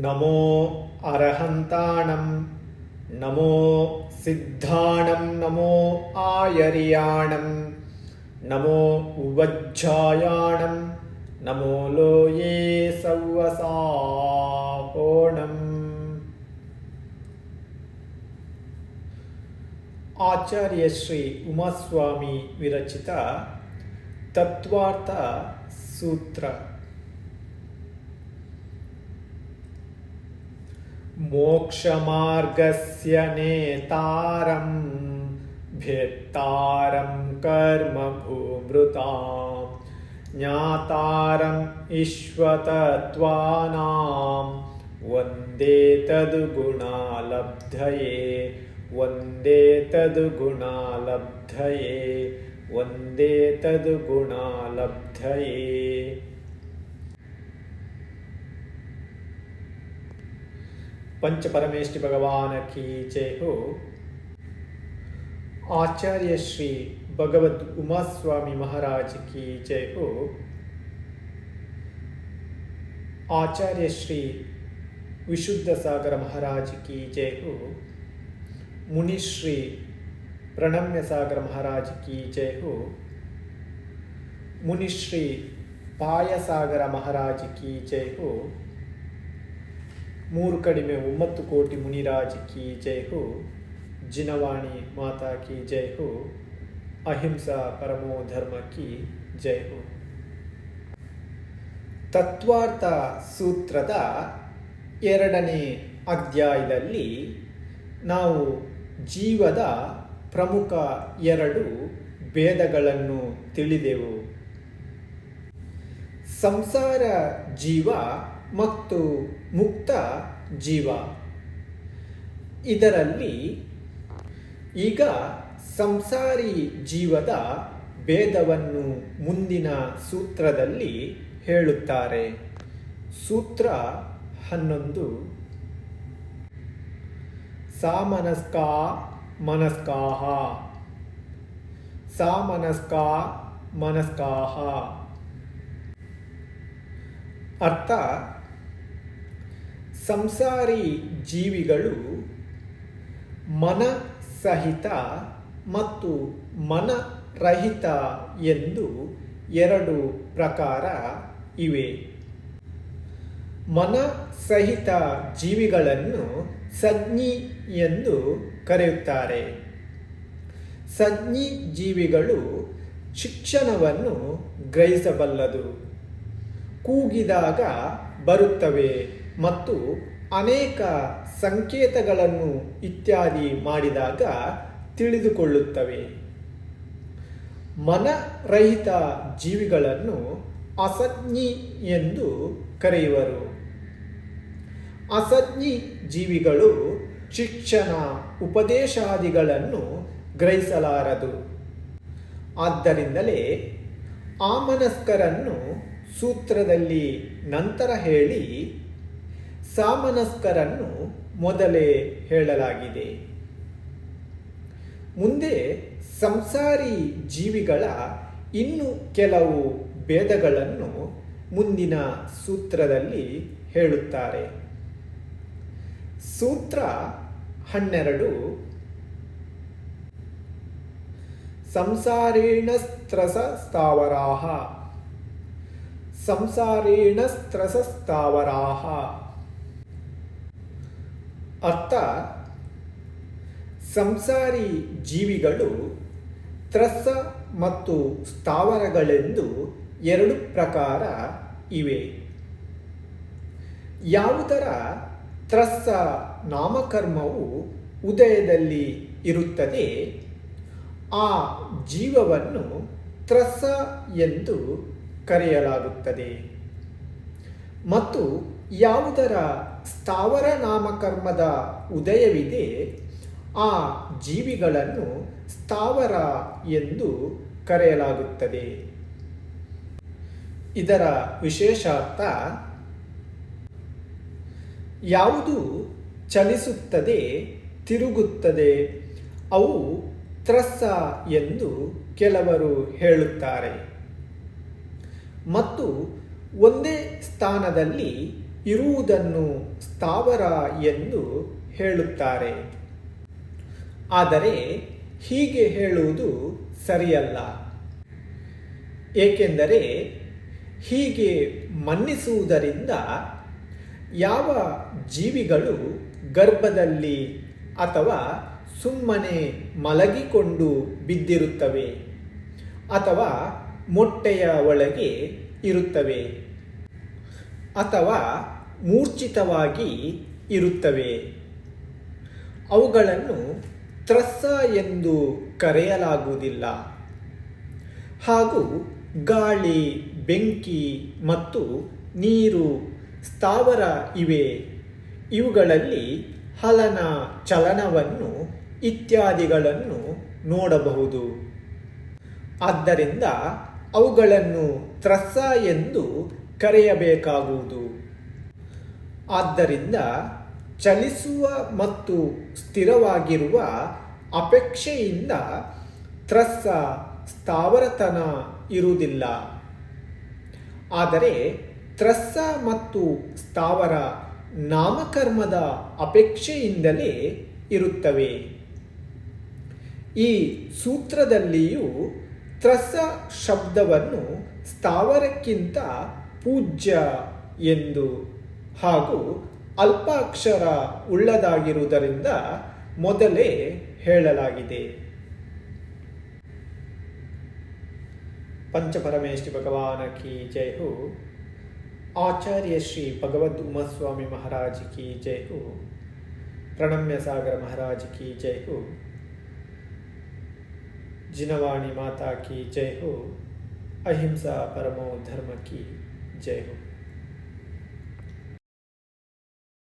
నమో అర్హంతాణం నమో సిద్ధాణం నమో ఆయర్యాణం నమో ఉవజ్జాయాణం నమో లోయే సవ్వసాహోణం. ఆచార్య శ్రీ ఉమాస్వామి విరచిత తత్వార్థ సూత్ర मोक्षमार्गस्य नेतारं भेत्तारं कर्मभूमृतां ज्ञातारम् ईश्वतत्त्वानां वन्दे तद्गुणालब्धये वन्दे तद्गुणालब्धये वन्दे तद्गुणालब्धये पंच परमेष्टि भगवान की जय हो। आचार्य श्री भगवत उमा स्वामी महाराज की जय हो। आचार्य श्री विशुद्ध सागर महाराज की जय हो। मुनि श्री प्रणम्य सागर महाराज की जय हो। मुनि श्री पाय सागर महाराज की जय हो। ಮೂರು ಕಡಿಮೆ ಒಂಬತ್ತು ಕೋಟಿ ಮುನಿರಾಜ್ ಕಿ ಜೈ ಹೋ, ಜಿನವಾಣಿ ಮಾತಾ ಕಿ ಜೈ ಹೋ, ಅಹಿಂಸಾ ಪರಮೋ ಧರ್ಮ ಕಿ ಜೈ ಹೋ. ತತ್ವಾರ್ಥ ಸೂತ್ರದ ಎರಡನೇ ಅಧ್ಯಾಯದಲ್ಲಿ ನಾವು ಜೀವದ ಪ್ರಮುಖ ಎರಡು ಭೇದಗಳನ್ನು ತಿಳಿದೆವು. ಸಂಸಾರ ಜೀವ ಮತ್ತು ಮುಕ್ತ ಜೀವ. ಇದರಲ್ಲಿ ಈಗ ಸಂಸಾರಿ ಜೀವದ ಭೇದವನ್ನು ಮುಂದಿನ ಸೂತ್ರದಲ್ಲಿ ಹೇಳುತ್ತಾರೆ. ಸೂತ್ರ ಹನ್ನೊಂದು. ಸಾಮನಸ್ಕಾ ಮನಸ್ಕಾಹ. ಸಾಮನಸ್ಕಾ ಮನಸ್ಕಾಹ. ಅರ್ಥ ಸಂಸಾರಿ ಜೀವಿಗಳು ಮನ ಸಹಿತ ಮತ್ತು ಮನರಹಿತ ಎಂದು ಎರಡು ಪ್ರಕಾರ ಇವೆ. ಮನ ಸಹಿತ ಜೀವಿಗಳನ್ನು ಸಜ್ಞಿ ಎಂದು ಕರೆಯುತ್ತಾರೆ. ಸಜ್ಞಿ ಜೀವಿಗಳು ಶಿಕ್ಷಣವನ್ನು ಗ್ರಹಿಸಬಲ್ಲದು. ಕೂಗಿದಾಗ ಬರುತ್ತವೆ. ಮತ್ತು ಅನೇಕ ಸಂಕೇತಗಳನ್ನು ಇತ್ಯಾದಿ ಮಾಡಿದಾಗ ತಿಳಿದುಕೊಳ್ಳುತ್ತವೆ. ಮನರಹಿತ ಜೀವಿಗಳನ್ನು ಅಸಜ್ಞಿ ಎಂದು ಕರೆಯುವರು. ಅಸಜ್ಞಿ ಜೀವಿಗಳು ಶಿಕ್ಷಣ, ಉಪದೇಶಾದಿಗಳನ್ನು ಗ್ರಹಿಸಲಾರದು. ಆದ್ದರಿಂದಲೇ ಆಮನಸ್ಕರನ್ನು ಸೂತ್ರದಲ್ಲಿ ನಂತರ ಹೇಳಿ ಸಾಮನಸ್ಕರನ್ನು ಮೊದಲೇ ಹೇಳಲಾಗಿದೆ. ಮುಂದೆ ಸಂಸಾರಿ ಜೀವಿಗಳ ಇನ್ನು ಕೆಲವು ಭೇದಗಳನ್ನು ಮುಂದಿನ ಸೂತ್ರದಲ್ಲಿ ಹೇಳುತ್ತಾರೆ. ಸೂತ್ರ ಹನ್ನೆರಡು. ಸಂಸಾರೇಣಸ್ತ್ರಸ ಸ್ಥಾವರಾಹ. ಸಂಸಾರೇಣ ಸ್ತ್ರಸ ಸ್ಥಾವರಾಹ. ಅರ್ಥ ಸಂಸಾರಿ ಜೀವಿಗಳು ತ್ರಸ ಮತ್ತು ಸ್ಥಾವರಗಳೆಂದು ಎರಡು ಪ್ರಕಾರ ಇವೆ. ಯಾವುದರ ತ್ರಸ್ಸ ನಾಮಕರ್ಮವು ಉದಯದಲ್ಲಿ ಇರುತ್ತದೆ, ಆ ಜೀವವನ್ನು ತ್ರಸ ಎಂದು ಕರೆಯಲಾಗುತ್ತದೆ. ಮತ್ತು ಯಾವುದರ ಸ್ಥಾವರ ನಾಮಕರ್ಮದ ಉದಯವಿದೆ, ಆ ಜೀವಿಗಳನ್ನು ಸ್ಥಾವರ ಎಂದು ಕರೆಯಲಾಗುತ್ತದೆ. ಇದರ ವಿಶೇಷಾರ್ಥ ಯಾವುದು ಚಲಿಸುತ್ತದೆ, ತಿರುಗುತ್ತದೆ, ಅವು ತ್ರಸ್ಸ ಎಂದು ಕೆಲವರು ಹೇಳುತ್ತಾರೆ. ಮತ್ತು ಒಂದೇ ಸ್ಥಾನದಲ್ಲಿ ಇರುವುದನ್ನು ಸ್ಥಾವರ ಎಂದು ಹೇಳುತ್ತಾರೆ. ಆದರೆ ಹೀಗೆ ಹೇಳುವುದು ಸರಿಯಲ್ಲ. ಏಕೆಂದರೆ ಹೀಗೆ ಮನ್ನಿಸುವುದರಿಂದ ಯಾವ ಜೀವಿಗಳು ಗರ್ಭದಲ್ಲಿ ಅಥವಾ ಸುಮ್ಮನೆ ಮಲಗಿಕೊಂಡು ಬಿದ್ದಿರುತ್ತವೆ ಅಥವಾ ಮೊಟ್ಟೆಯ ಒಳಗೆ ಇರುತ್ತವೆ. ಅಥವಾ ಮೂರ್ಛಿತವಾಗಿ ಇರುತ್ತವೆ. ಅವುಗಳನ್ನು ತ್ರಸ್ಸ ಎಂದು ಕರೆಯಲಾಗುವುದಿಲ್ಲ. ಹಾಗೂ ಗಾಳಿ, ಬೆಂಕಿ ಮತ್ತು ನೀರು, ಸ್ಥಾವರ ಇವೆ. ಇವುಗಳಲ್ಲಿ ಹಲನ ಚಲನವನ್ನು ಇತ್ಯಾದಿಗಳನ್ನು ನೋಡಬಹುದು. ಆದ್ದರಿಂದ ಅವುಗಳನ್ನು ತ್ರಸ್ಸ ಎಂದು ಕರೆಯಬೇಕಾಗುವುದು. ಆದ್ದರಿಂದ ಚಲಿಸುವ ಮತ್ತು ಸ್ಥಿರವಾಗಿರುವ ಅಪೇಕ್ಷೆಯಿಂದ ತ್ರಸ್ಸ ಸ್ಥಾವರತನ ಇರುವುದಿಲ್ಲ. ಆದರೆ ತ್ರಸ್ಸ ಮತ್ತು ಸ್ಥಾವರ ನಾಮಕರ್ಮದ ಅಪೇಕ್ಷೆಯಿಂದಲೇ ಇರುತ್ತವೆ. ಈ ಸೂತ್ರದಲ್ಲಿಯೂ ತ್ರಸ್ಸ ಶಬ್ದವನ್ನು ಸ್ಥಾವರಕ್ಕಿಂತ ಪೂಜ್ಯ ಎಂದು ಹಾಗೂ ಅಲ್ಪಾಕ್ಷರ ಉಳ್ಳದಾಗಿರುವುದರಿಂದ ಮೊದಲೇ ಹೇಳಲಾಗಿದೆ पंचपरमेश भगवान की जय हो आचार्य श्री भगवद उमा स्वामी महाराज की जय हो प्रणम्य सागर महाराज की जय हो जिनवाणी माता की जय हो अहिंसा परमो धर्म की 借一个